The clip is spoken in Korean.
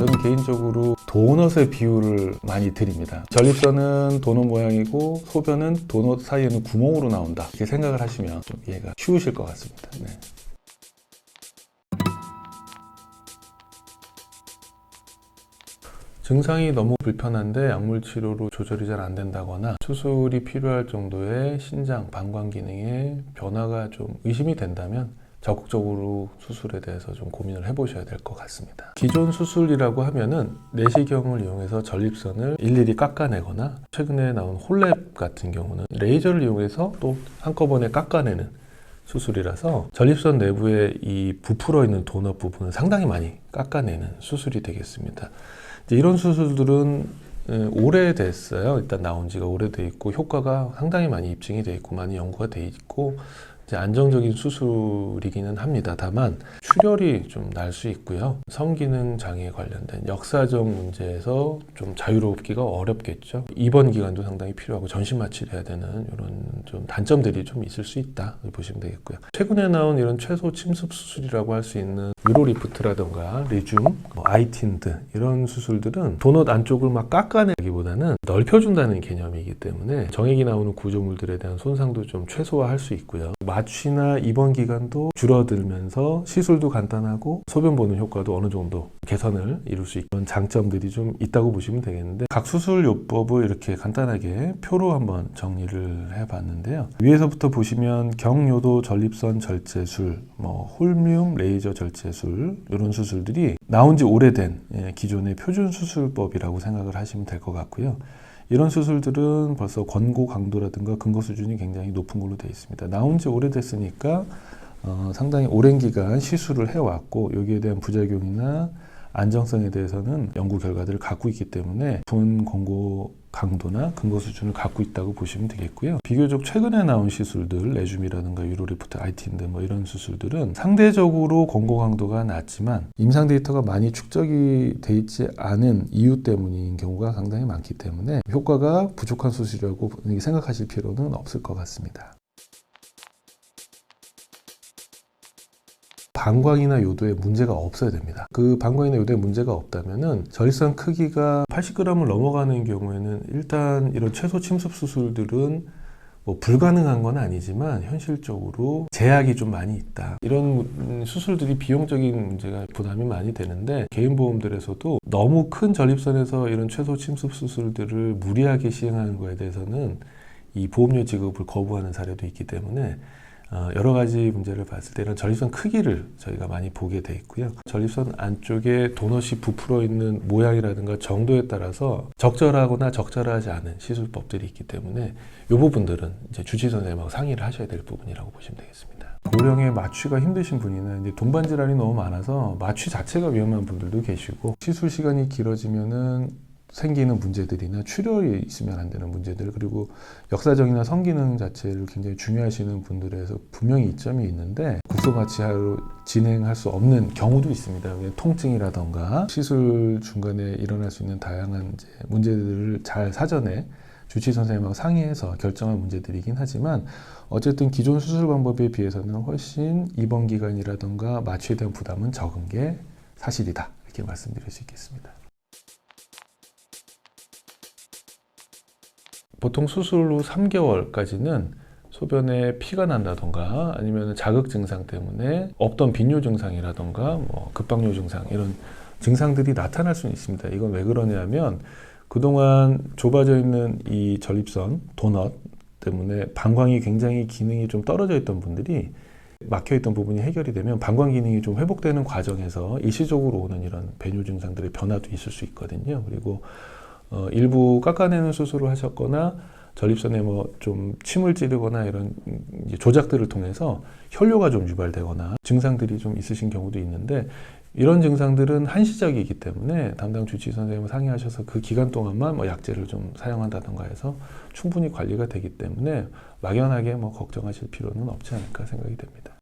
저는 개인적으로 도넛의 비율을 많이 드립니다. 전립선은 도넛 모양이고 소변은 도넛 사이에는 구멍으로 나온다. 이렇게 생각을 하시면 좀 이해가 쉬우실 것 같습니다. 네. 증상이 너무 불편한데 약물 치료로 조절이 잘 안 된다거나 수술이 필요할 정도의 신장, 방광 기능에 변화가 좀 의심이 된다면 적극적으로 수술에 대해서 좀 고민을 해보셔야 될 것 같습니다. 기존 수술이라고 하면은 내시경을 이용해서 전립선을 일일이 깎아내거나 최근에 나온 홀랩 같은 경우는 레이저를 이용해서 또 한꺼번에 깎아내는 수술이라서 전립선 내부에 이 부풀어 있는 도넛 부분을 상당히 많이 깎아내는 수술이 되겠습니다. 이런 수술들은 에, 오래됐어요. 일단 나온 지가 오래돼 있고 효과가 상당히 많이 입증이 돼 있고 많이 연구가 돼 있고 안정적인 수술이기는 합니다. 다만 출혈이 좀 날 수 있고요. 성기능 장애에 관련된 역사적 문제에서 좀 자유롭기가 어렵겠죠. 입원 기간도 상당히 필요하고 전신 마취를 해야 되는 이런 좀 단점들이 좀 있을 수 있다 보시면 되겠고요. 최근에 나온 이런 최소 침습 수술이라고 할 수 있는 유로리프트라던가 리줌, 뭐 아이틴드 이런 수술들은 도넛 안쪽을 막 깎아내기보다는 넓혀준다는 개념이기 때문에 정액이 나오는 구조물들에 대한 손상도 좀 최소화할 수 있고요. 마취나 입원 기간도 줄어들면서 시술도 간단하고 소변 보는 효과도 어느 정도 개선을 이룰 수 있는 장점들이 좀 있다고 보시면 되겠는데 각 수술 요법을 이렇게 간단하게 표로 한번 정리를 해봤는데요. 위에서부터 보시면 경요도 전립선 절제술, 뭐 홀미움 레이저 절제술 이런 수술들이 나온 지 오래된 예, 기존의 표준 수술법이라고 생각을 하시면 될 것 같고요. 이런 수술들은 벌써 권고 강도라든가 근거 수준이 굉장히 높은 걸로 되어 있습니다. 나온 지 오래됐으니까 어, 상당히 오랜 기간 시술을 해왔고 여기에 대한 부작용이나 안정성에 대해서는 연구 결과들을 갖고 있기 때문에 분 권고 강도나 근거 수준을 갖고 있다고 보시면 되겠고요. 비교적 최근에 나온 시술들, 레줌이라든가 유로리프트, 아이틴드 뭐 이런 수술들은 상대적으로 권고 강도가 낮지만 임상 데이터가 많이 축적이 돼 있지 않은 이유 때문인 경우가 상당히 많기 때문에 효과가 부족한 수술이라고 생각하실 필요는 없을 것 같습니다. 방광이나 요도에 문제가 없어야 됩니다. 그 방광이나 요도에 문제가 없다면은 전립선 크기가 80g을 넘어가는 경우에는 일단 이런 최소 침습 수술들은 뭐 불가능한 건 아니지만 현실적으로 제약이 좀 많이 있다. 이런 수술들이 비용적인 문제가 부담이 많이 되는데 개인 보험들에서도 너무 큰 전립선에서 이런 최소 침습 수술들을 무리하게 시행하는 거에 대해서는 이 보험료 지급을 거부하는 사례도 있기 때문에 어, 여러 가지 문제를 봤을 때 이런 전립선 크기를 저희가 많이 보게 돼 있고요. 전립선 안쪽에 도넛이 부풀어 있는 모양이라든가 정도에 따라서 적절하거나 적절하지 않은 시술법들이 있기 때문에 이 부분들은 이제 주치 선생님하고 상의를 하셔야 될 부분이라고 보시면 되겠습니다. 고령에 마취가 힘드신 분이나 이제 동반 질환이 너무 많아서 마취 자체가 위험한 분들도 계시고 시술 시간이 길어지면은 생기는 문제들이나 출혈이 있으면 안 되는 문제들 그리고 역사적이나 성기능 자체를 굉장히 중요하시는 분들에서 분명히 이점이 있는데 국소마취로 진행할 수 없는 경우도 있습니다. 통증이라던가 시술 중간에 일어날 수 있는 다양한 문제들을 잘 사전에 주치 선생님하고 상의해서 결정한 문제들이긴 하지만 어쨌든 기존 수술 방법에 비해서는 훨씬 입원 기간이라던가 마취에 대한 부담은 적은 게 사실이다 이렇게 말씀드릴 수 있겠습니다. 보통 수술 후 3개월까지는 소변에 피가 난다던가 아니면 자극 증상 때문에 없던 빈뇨 증상이라던가 뭐 급박뇨 증상 이런 증상들이 나타날 수는 있습니다. 이건 왜 그러냐면 그동안 좁아져 있는 이 전립선 도넛 때문에 방광이 굉장히 기능이 좀 떨어져 있던 분들이 막혀 있던 부분이 해결이 되면 방광 기능이 좀 회복되는 과정에서 일시적으로 오는 이런 배뇨 증상들의 변화도 있을 수 있거든요. 그리고 어, 일부 깎아내는 수술을 하셨거나 전립선에 뭐 좀 침을 찌르거나 이런 조작들을 통해서 혈뇨가 좀 유발되거나 증상들이 좀 있으신 경우도 있는데 이런 증상들은 한시적이기 때문에 담당 주치 선생님과 상의하셔서 그 기간 동안만 뭐 약제를 좀 사용한다던가 해서 충분히 관리가 되기 때문에 막연하게 뭐 걱정하실 필요는 없지 않을까 생각이 됩니다.